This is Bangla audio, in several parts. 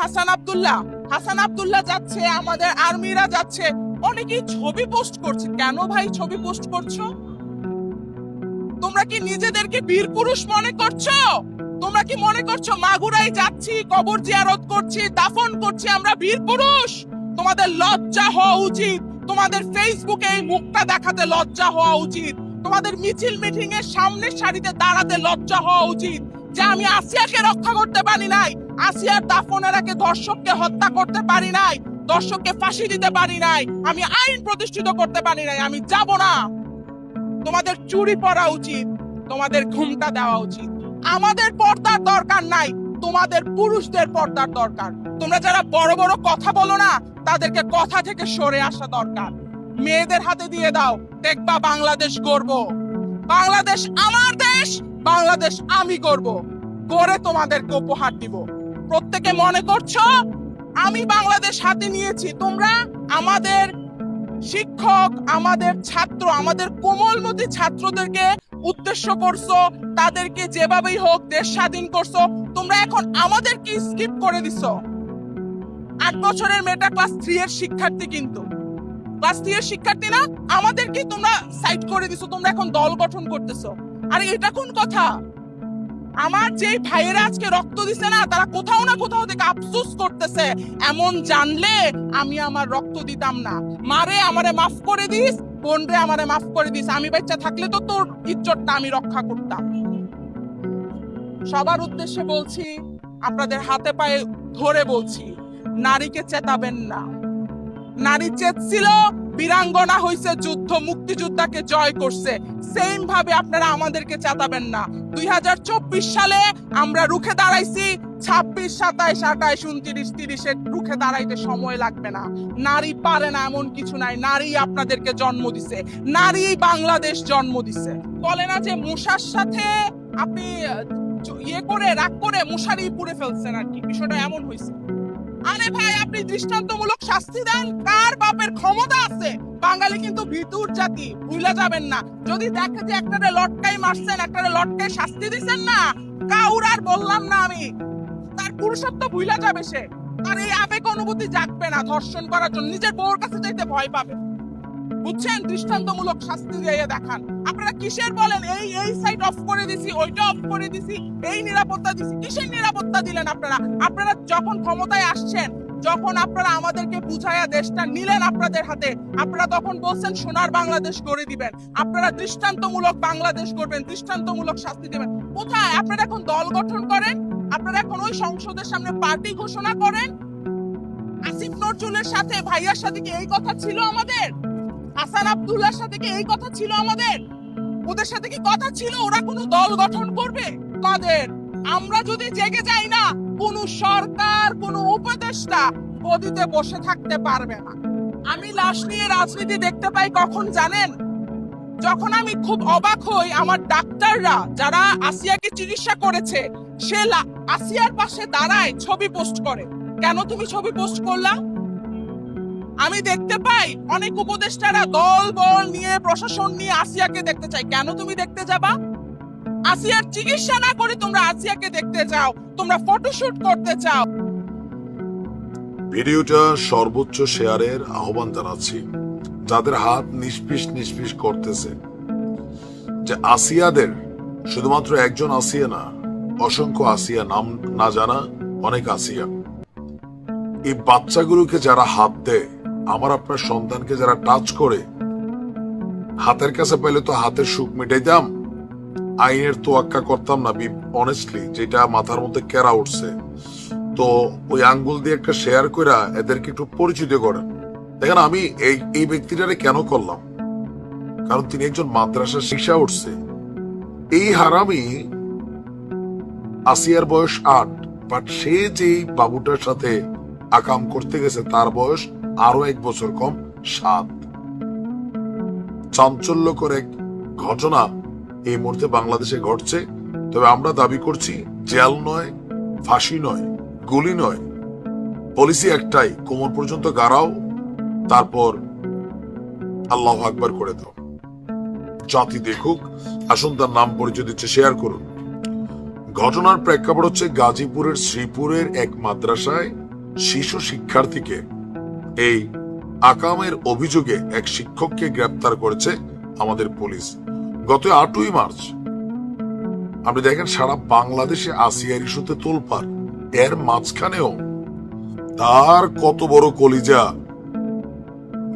হাসান আব্দুল্লাহ। হাসান আব্দুল্লাহ যাচ্ছে, আমাদের আর্মিরা যাচ্ছে। অনেকেই ছবি পোস্ট করছে। কেন ভাই ছবি পোস্ট করছ? তোমরা কি নিজেদেরকে বীর পুরুষ মনে করছ? তোমরা কি মনে করছ মাগুরাই যাচ্ছি, কবর জিয়ারত করছি, দাফন করছি, আমরা বীর পুরুষ? তোমাদের লজ্জা হওয়া উচিত। তোমাদের ফেসবুকে এই মুখটা দেখাতে লজ্জা হওয়া উচিত। তোমাদের মিছিল মিটিং এর সামনের সারিতে দাঁড়াতে লজ্জা হওয়া উচিত। যে আমি আসিয়াকে রক্ষা করতে পারি নাই আসিয়ার দাফনের আগে দর্শককে হত্যা করতে পারি নাই, দর্শককে ফাঁসি দিতে পারি নাই, আমি আইন প্রতিষ্ঠিত করতে পারি নাই, আমি যাব না। তোমাদের চুরি পরা উচিত, তোমাদের ঘুমটা দেওয়া উচিত। আমাদের পর্দার দরকার নাই, তোমাদের পুরুষদের পর্দার দরকার। তোমরা যারা বড় বড় কথা বলো না, তাদেরকে কথা থেকে সরে আসা দরকার। মেয়েদের হাতে দিয়ে দাও, দেখবা বাংলাদেশ গর্ব বাংলাদেশ আমার দেশ, বাংলাদেশ আমি করব করে তোমাদেরকে উপহার দিব। প্রত্যেকে মনে করছ? আমি বাংলাদেশ হাতে নিয়েছি। তোমরা আমাদের শিক্ষক, আমাদের ছাত্র, আমাদের কোমলমতি ছাত্রদেরকে উদ্দেশ্য করছ, তাদেরকে যেভাবেই হোক দেশ স্বাধীন করছ, তোমরা এখন আমাদের কি স্কিপ করে দিছো। আট বছরের মেয়েটা ক্লাস থ্রি এর শিক্ষার্থী কিন্তু। ক্লাস থ্রি এর শিক্ষার্থী না, আমাদেরকে তোমরা সাইড করে দিছো, তোমরা এখন দল গঠন করতেছো। আরে এটা কোন কথা? আমার যে ভাইয়েরা আজকে রক্ত দিছে না, তারা কোথাও না কোথাও থেকে আফসোস করতেছে। এমন জানলে আমি আমার রক্ত দিতাম না। মারে আমারে মাফ করে দিস বোন রে আমারে মাফ করে দিস। আমি বাচ্চা থাকলে তো তোর ইজ্জতটা আমি রক্ষা করতাম। সবার উদ্দেশ্যে বলছি, আপনাদের হাতে পায়ে ধরে বলছি, নারীকে চেতাবেন না। নারী চেতছিল বীরাঙ্গনা হইছে যুদ্ধ, মুক্তিযোদ্ধাকে জয় করছে। সেম ভাবে আপনারা আমাদেরকে চেতাবেন না। দুই সালে আমরা রুখে দাঁড়াইছি, ছাব্বিশ, সাতাইশ উনত্রিশ তিরিশে রুখে দাঁড়াইতে সময় লাগবে না। নারী পারে না এমন কিছু নাই, নারী আপনাদেরকে জন্ম দিছে। নারী বাংলাদেশ জন্ম দিছে। বলে না যে মশার সাথে আপনি ইয়ে করে, রাগ করে মশারি পুড়ে ফেলছেন আর কি, বিষয়টা এমন হয়েছে আরে ভাই, আপনি দৃষ্টান্তমূলক শাস্তি দেন, কার বাপের ক্ষমতা আছে? বাঙালি কিন্তু ভিতুর জাতি, ভুলে যাবেন না। যদি দেখে যে একটারে লটকাই মারছেন, একটারে লটকাই শাস্তি দিছেন না, কাউর আর বললাম না আমি। তার পুরুষত্ব ভুলে যাবে সে। আর এই আবেগ অনুভূতি জাগবে না ধর্ষণ করার জন্য। নিজের বউর কাছে যাইতে ভয় পাবে। বুঝছেন দৃষ্টান্তমূলক শাস্তি দিয়ে দেখান। আপনারা কিসের বলেন? এই এই সাইড অফ করে দিছি, ওইটা অফ করে দিছি, এই নিরাপত্তা দিছি। কিসের নিরাপত্তা দিলেন আপনারা? আপনারা যখন ক্ষমতায় আসছেন, যখন আপনারা আমাদেরকে বুঝাইয়া দেশটা নিলেন আপনাদের হাতে, আপনারা তখন বলছেন, সোনার বাংলাদেশ গড়ে দিবেন। আপনারা দৃষ্টান্তমূলক বাংলাদেশ করবেন দৃষ্টান্তমূলক শাস্তি দেবেন। কোথায়? আপনারা এখন দল গঠন করেন? আপনারা এখন ওই সংসদের সামনে পার্টি ঘোষণা করেন? আসিফ নজরুলের সাথে ভাইয়ার সাথে কি এই কথা ছিল আমাদের? হাসান আব্দুল্লাহর সাথে কি এই কথা ছিল আমাদের? ওদের সাথে কি কথা ছিল? ওরা কোনো দল গঠন করবে? তাদের আমরা যদি জেগে যাই না, কোন সরকার, কোন উপদেষ্টা গদিতে বসে থাকতে পারবে না। আমি লাশ নিয়ে রাজনীতি দেখতে পাই কখন জানেন? যখন আমি খুব অবাক হই, আমার ডাক্তাররা যারা আসিয়াকে চিকিৎসা করেছে, সে আসিয়ার পাশে দাঁড়ায় ছবি পোস্ট করে। কেন তুমি ছবি পোস্ট করলা? আমি দেখতে পাই অনেক উপদেষ্টারা দল, বল নিয়ে, প্রশাসন নিয়ে আসিয়াকে দেখতে চাই কেন তুমি দেখতে যাবা? আসিয়ার চিকিৎসা না করে তোমরা আসিয়াকে দেখতে চাও। তোমরা ফটোশুট করতে চাও। ভিডিওটা সর্বোচ্চ শেয়ারের আহ্বান জানাচ্ছি। যাদের হাত নিষ্পিস নিষ্পিস করতেছে। যে আসিয়াদের শুধুমাত্র একজন আসিয়া না, অসংখ্য আসিয়া, নাম না জানা অনেক আসিয়া। এই বাচ্চাগুলোকে যারা হাত দেয় আমার আপনার সন্তানকে যারা টাচ করে, হাতের কাছে পেলে তো হাতের সুখ মিটাইতাম, আইনের তোয়াক্কা করতাম না অনেস্টলি যেটা মাথার মধ্যে কেরা উঠছে। তো ওই আঙ্গুল দিয়ে একটা শেয়ার করে এদেরকে একটু পরিচিত করেন। দেখেন, আমি এই এই ব্যক্তিটারে কেন করলাম? কারণ তিনি একজন মাদ্রাসা শিক্ষা উঠছে। এই হারামি আসিয়ার বয়স আট বাট সে যে বাবুটার সাথে আকাম করতে গেছে, তার বয়স আরও এক বছর কম, সাত। চাঞ্চল্যকর এক ঘটনা এই মুহূর্তে বাংলাদেশে ঘটছে। তবে আমরা দাবি করছি, জেল নয়, ফাঁসি নয়, গুলি নয়। পলিসি একটাই, কোমর পর্যন্ত গাড়াও, তারপর আল্লাহ আকবার করে দাও। জাতি দেখুক, আসুন তার নাম পরিচয় দিচ্ছে শেয়ার করুন। ঘটনার প্রেক্ষাপট হচ্ছে গাজীপুরের শ্রীপুরের এক মাদ্রাসায় শিশু শিক্ষার্থীকে এই আকামের অভিযোগে এক শিক্ষককে গ্রেপ্তার করেছে আমাদের পুলিশ। গত আটই মার্চ, আপনি দেখেন সারা বাংলাদেশে আসিয়ার ইস্যুতে তোলপার এর মাঝখানেও তার কত বড় কলিজা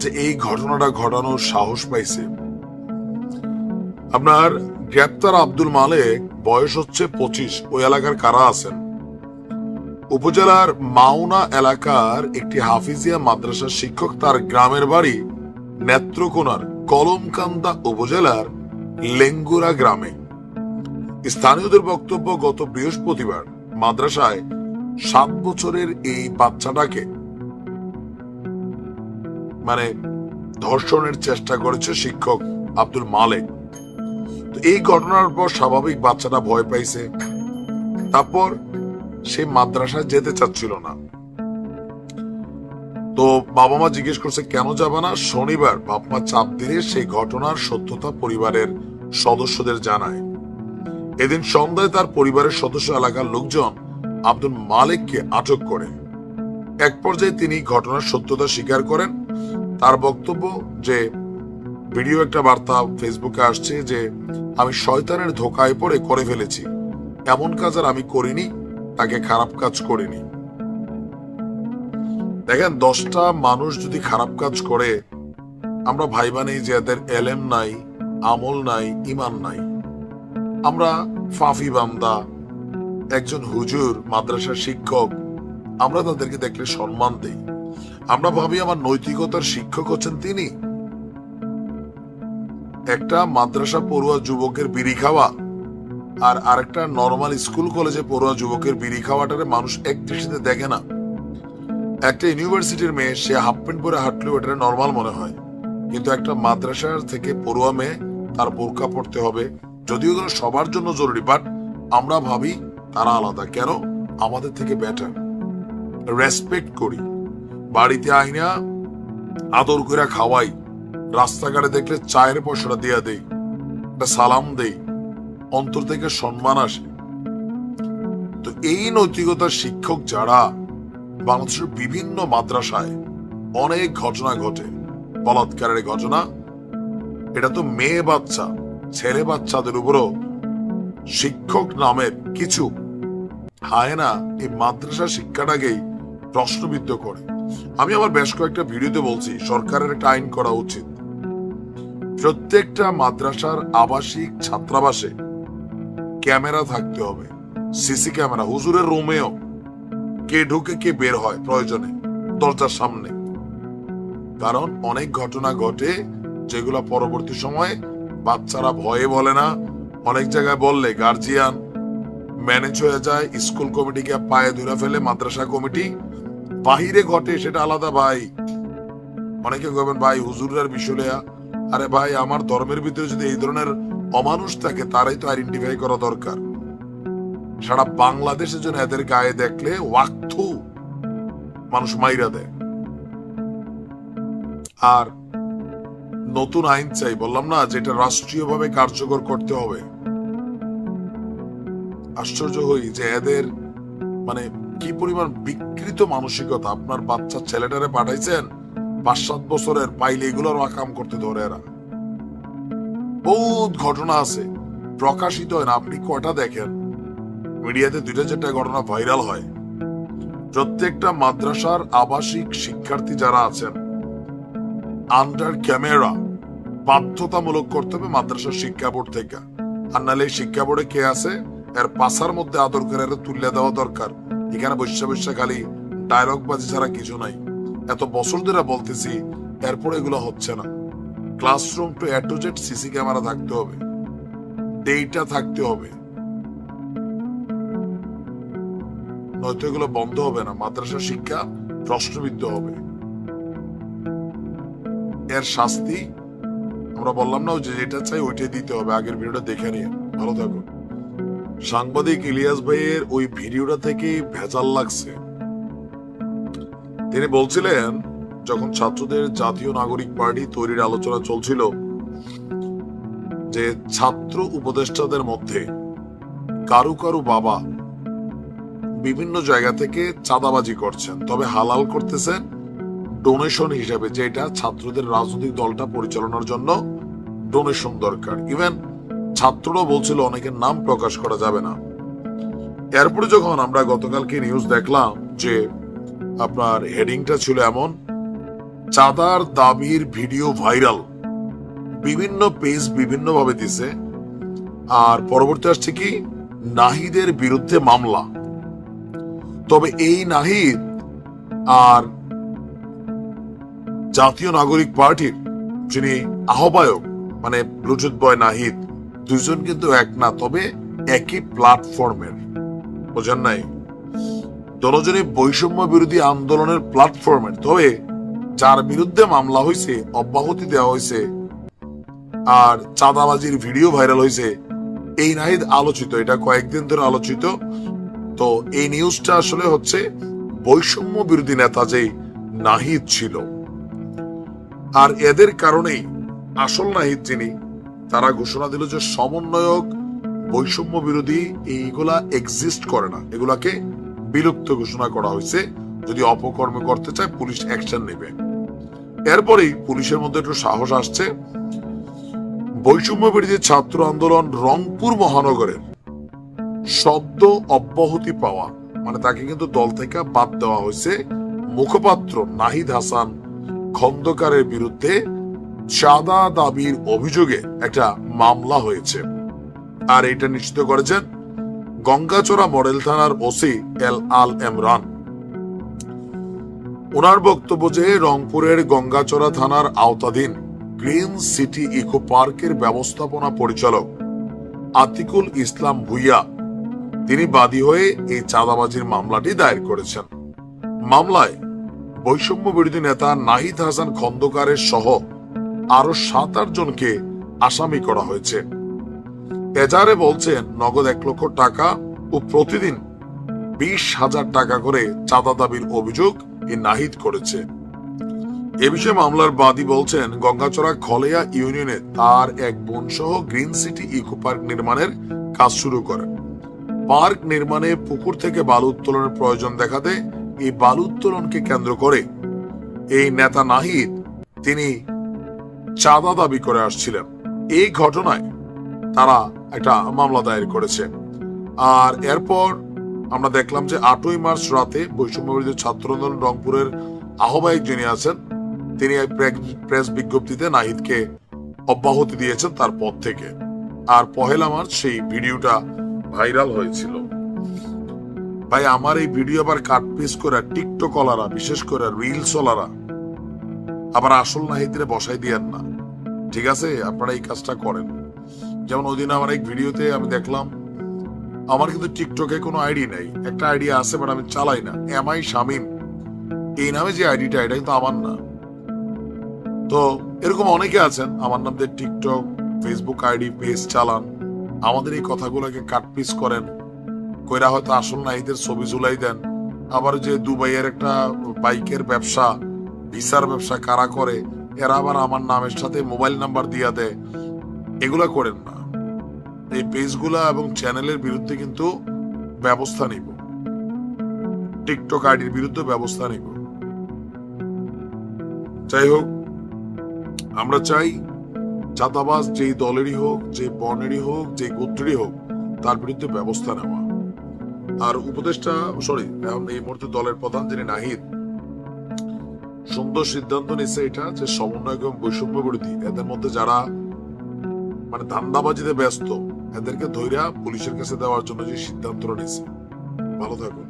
যে এই ঘটনাটা ঘটানোর সাহস পাইছে। আপনার গ্রেপ্তার আব্দুল মালেক বয়স হচ্ছে পঁচিশ, ওই এলাকার কারা আছেন? উপজেলার মাওনা এলাকার একটি হাফিজিয়া মাদ্রাসার শিক্ষক তার গ্রামের বাড়ি নেত্রকোনার কলমকান্দা উপজেলার লেঙ্গুরা গ্রামে। স্থানীয়দের বক্তব্য গত বৃহস্পতিবার মাদ্রাসায় সাত বছরের এই বাচ্চাটাকে মানে ধর্ষণের চেষ্টা করেছে শিক্ষক আব্দুল মালেক। এই ঘটনার পর স্বাভাবিক বাচ্চাটা ভয় পাইছে। তারপর সে মাদ্রাসায় যেতে চাচ্ছিল না। তো বাবা মা জিজ্ঞেস করছে, কেন যাবে না? শনিবার বাপ মা চাপ দিলে সেই ঘটনার সত্যতা পরিবারের সদস্যদের জানায়। এদিন সন্ধ্যায় তার পরিবারের সদস্য এলাকার লোকজন আব্দুল মালিককে আটক করে। এক পর্যায়ে তিনি ঘটনার সত্যতা স্বীকার করেন। তার বক্তব্য যে, ভিডিও একটা বার্তা ফেসবুকে আসছে যে, আমি শয়তানের ধোকায় পড়ে করে ফেলেছি। এমন কাজ আর আমি করিনি। তাকে খারাপ কাজ করিনি। দেখেন, দশটা মানুষ যদি খারাপ কাজ করে, আমরা ভাইবা নেই যে এদের এলেম নাই, আমল নাই ইমান নাই। আমরা ফাফি বান্দা, একজন হুজুর, মাদ্রাসার শিক্ষক, আমরা তাদেরকে দেখলে সম্মান দেই। আমরা ভাবি আমার নৈতিকতার শিক্ষক হচ্ছেন তিনি। একটা মাদ্রাসা পড়ুয়া যুবকের বিড়ি খাওয়া আর আরেকটা নর্মাল স্কুল কলেজে পড়ুয়া যুবকের বিড়ি খাওয়াটারে মানুষ এক দৃষ্টিতে দেখে না। একটা ইউনিভার্সিটির মেয়ে, সে হাফ প্যান্ট পরে হাঁটলেও এটা নর্মাল মনে হয়। কিন্তু একটা মাদ্রাসার থেকে পড়ুয়া মেয়ে, তার বোরকা পড়তে হবে। যদিও এগুলো সবার জন্য জরুরি বাট আমরা ভাবি তারা আলাদা। কেন? আমাদের থেকে বেটার রেসপেক্ট করি। বাড়িতে আইনা, আদর করে খাওয়াই। রাস্তাঘাটে দেখলে চায়ের পয়সাটা দিয়া দেই। একটা সালাম দেই। অন্তর থেকে সম্মান আসে। তো এই নৈতিকতার শিক্ষক যারা, বাংলাদেশের বিভিন্ন মাদ্রাসায় অনেক ঘটনা ঘটে। বলাৎকারের ঘটনা, এটা তো মেয়ে বাচ্চা, ছেলে বাচ্চাদের উপরও শিক্ষক নামের কিছু হায় না এই মাদ্রাসা শিক্ষাটাকেই প্রশ্নবিদ্ধ করে। আমি আমার বেশ কয়েকটা ভিডিওতে বলছি, সরকারের একটা আইন করা উচিত। প্রত্যেকটা মাদ্রাসার আবাসিক ছাত্রাবাসে ক্যামেরা থাকতে হবে, সিসি ক্যামেরা, হুজুরের রুমেও। কে ঢুকে কে বের হয় প্রয়োজনে, দরজার সামনে। কারণ অনেক ঘটনা ঘটে যেগুলো পরবর্তী সময়ে বাচ্চারা ভয়ে বলে না। অনেক জায়গায় বললে, গার্জিয়ান, ম্যানেজ হয়ে যায়, স্কুল কমিটিকে পায়ে ধরে ফেলে, মাদ্রাসা কমিটি। বাহিরে ঘটে সেটা আলাদা ভাই। অনেকে কবেন ভাই, হুজুরের বিষয় আরে ভাই, আমার ধর্মের ভিতরে যদি এই ধরনের অমানুষ থাকে তারাই তো আইডেন্টিফাই করা দরকার। সারা বাংলাদেশের জন্য এদের গায়ে দেখলে ওয়াক্থু মানুষ মাইরা দেয়। আর নতুন আইন চাই, বললাম না, যেটা রাষ্ট্রীয়ভাবে কার্যকর করতে হবে। আশ্চর্য হই যে এদের মানে কি পরিমাণ বিকৃত মানসিকতা। আপনার বাচ্চা ছেলেটারে পাঠাইছেন পাঁচ সাত বছরের, পাইলে এগুলোর কাম করতে ধরে এরা। বহুত ঘটনা আছে। প্রকাশিত হয় না। আপনি কয়টা দেখেন? মিডিয়াতে দুইটা চারটা ঘটনা ভাইরাল হয়। প্রত্যেকটা মাদ্রাসার আবাসিক শিক্ষার্থী যারা আছেন আন্ডার ক্যামেরা বাধ্যতামূলক করতে হবে মাদ্রাসার শিক্ষা বোর্ড থেকে। আর নাহলে শিক্ষা বোর্ডে কে আছে, এর পাশার মধ্যে আদর করে তুলে দেওয়া দরকার। এখানে বৈশা বৈশা খালি ডায়লগ বাজি ছাড়া কিছু নাই। এত বছর ধরে বলতেছি, এরপর এগুলো হচ্ছে না। Classroom to A to Z CC camera থাকতে হবে। ডেটা থাকতে হবে। নয়তো এগুলো বন্ধ হবে না। মাদ্রাসা শিক্ষা প্রশ্নবিদ্ধ হবে। এর শাস্তি আমরা বললাম না যে যেটা চাই ওইটাই দিতে হবে। আগের ভিডিওটা দেখে নিয়ে। ভালো থাকুন সাংবাদিক ইলিয়াস ভাইয়ের ওই ভিডিওটা থেকে ভেজাল লাগছে। তিনি বলছিলেন যখন ছাত্রদের জাতীয় নাগরিক পার্টি তৈরির আলোচনা চলছিল, যে ছাত্র উপদেষ্টাদের মধ্যে কারু কারু বাবা বিভিন্ন জায়গা থেকে চাঁদাবাজি করছেন, তবে হালাল করতেছেন ডোনেশন হিসেবে যেটা ছাত্রদের রাজনৈতিক দলটা পরিচালনার জন্য ডোনেশন দরকার। ইভেন ছাত্ররা বলছিল অনেকের নাম প্রকাশ করা যাবে না। এরপরে যখন আমরা গতকালকে নিউজ দেখলাম যে আপনার হেডিংটা ছিল এমন চাঁদার দাবির ভিডিও ভাইরাল। বিভিন্ন পেজ বিভিন্ন ভাবে দিছে। আর পরবর্তী আসছে কি? নাহিদের বিরুদ্ধে মামলা। তবে এই নাহিদ আর জাতীয় নাগরিক পার্টির যিনি আহ্বায়ক মানে ব্লুটুথ বয় নাহিদ, দুজন কিন্তু এক না, তবে একই প্ল্যাটফর্মের। বোঝেন নাই? দনজনে বৈষম্য বিরোধী আন্দোলনের প্ল্যাটফর্মের। তবে যার বিরুদ্ধে মামলা হয়েছে অব্যাহতি দেওয়া হয়েছে আর চাঁদাবাজির ভিডিও ভাইরাল হয়েছে এই নাহিদ আলোচিত, এটা কয়েকদিন ধরে আলোচিত। তো এই নিউজটা আসলে হচ্ছে বৈষম্য বিরোধী নেতা যে নাহিদ ছিল। আর এদের কারণেই আসল নাহিদ যিনি, তারা ঘোষণা দিল যে সমন্বয়ক, বৈষম্য বিরোধী এইগুলা এক্সিস্ট করে না। এগুলাকে বিলুপ্ত ঘোষণা করা হয়েছে যদি অপকর্মে করতে চায়, পুলিশ অ্যাকশন নেবে। এরপরেই পুলিশের মধ্যে একটু সাহস আসছে। বৈষম্য ছাত্র আন্দোলন রংপুর মহানগরের শব্দ অব্যাহতি পাওয়া মানে তাকে কিন্তু দল থেকে বাদ দেওয়া হয়েছে। মুখপাত্র নাহিদ হাসান খন্দকারের বিরুদ্ধে চাঁদা দাবির অভিযোগে একটা মামলা হয়েছে। আর এটা নিশ্চিত করেছেন গঙ্গাচড়া মডেল থানার ওসি এল আল এমরান। ওনার বক্তব্য যে রংপুরের গঙ্গাচড়া থানার আওতাধীন গ্রিন সিটি ইকো পার্কের ব্যবস্থাপনা পরিচালক আতিকুল ইসলাম ভুইয়া, তিনি বাদী হয়ে এই চাঁদাবাজির মামলাটি দায়ের করেছেন। মামলায় বৈষম্য বিরোধী নেতা নাহিদ হাসান খন্দকারের সহ আরও সাত আট জনকে আসামি করা হয়েছে। এজারে বলছেন, নগদ এক লক্ষ টাকা ও প্রতিদিন বিশ হাজার টাকা করে চাঁদা দাবির অভিযোগ এই নাহিদ করেছে। এ বিষয়ে মামলার বাদী বলছেন গঙ্গাচড়া খলেয়া ইউনিয়নে তার এক বোন সহ গ্রিন সিটি ইকো পার্ক নির্মাণের কাজ শুরু করেন। পার্ক নির্মাণে পুকুর থেকে বালু উত্তোলনের প্রয়োজন দেখাতে এই বালু উত্তোলনকে কেন্দ্র করে এই নেতা নাহিদ তিনি চাঁদা দাবি করে আসছিলেন। এই ঘটনায় তারা একটা মামলা দায়ের করেছে। আর এরপর আমরা দেখলাম যে আটই মার্চ রাতে বৈষম্য বিরোধী ছাত্র আন্দোলন রংপুরের আহ্বায়ক যিনি আছেন, তিনি এক প্রেস বিজ্ঞপ্তিতে নাহিদকে অব্যাহতি দিয়েছেন তার পদ থেকে। আর পহেলা মার্চ সেই ভিডিওটা ভাইরাল হয়েছিল। ভাই, আমার এই ভিডিও আবার কাট পিস করে টিকটক ওলারা বিশেষ করে রিলস ওলারা আবার আসল নাহিদরে বসাই দিয়েন না। ঠিক আছে? আপনারা এই কাজটা করেন। যেমন ওই দিন আমার এক ভিডিওতে আমি দেখলাম আমার কিন্তু টিকটকে কোনো আইডি নেই। একটা আইডি আছে বাট আমি চালাই না। এম আই শামিম এই নামে যে আইডিটা এটা কিন্তু আমার না। তো এরকম অনেকে আছেন, আমার নাম দিয়ে টিকটক ফেসবুক আইডি পেজ চালান। আমাদের এই কথাগুলোকে কাটপিস করেন। কইরা হয়তো আসল নাহিদের ছবি ঝুলাই দেন। আবার যে দুবাইয়ের একটা বাইকের ব্যবসা, ভিসার ব্যবসা কারা করে, এরা আবার আমার নামের সাথে মোবাইল নাম্বার দিয়া দেয়। এগুলা করেন না। এই পেজগুলা এবং চ্যানেলের বিরুদ্ধে কিন্তু ব্যবস্থা নিব। টিকটক আইডির বিরুদ্ধে ব্যবস্থা নিব। যাই হোক, আমরা চাই চাঁদাবাজ যেই দলেরই হোক, যে বর্ণেরই হোক, যে গোত্রেরই হোক, তার বিরুদ্ধে ব্যবস্থা নেওয়া। আর উপদেষ্টা, সরি, এখন এই মুহূর্তে দলের প্রধান যিনি নাহিদ, সুন্দর সিদ্ধান্ত নিচ্ছে এটা যে সমন্বয় এবং বৈষম্য বিরোধী, এদের মধ্যে যারা মানে ধান্দাবাজিতে ব্যস্ত এদেরকে ধৈর্য পুলিশের কাছে দেওয়ার জন্য যে সিদ্ধান্ত নিয়েছে। ভালো থাকুন।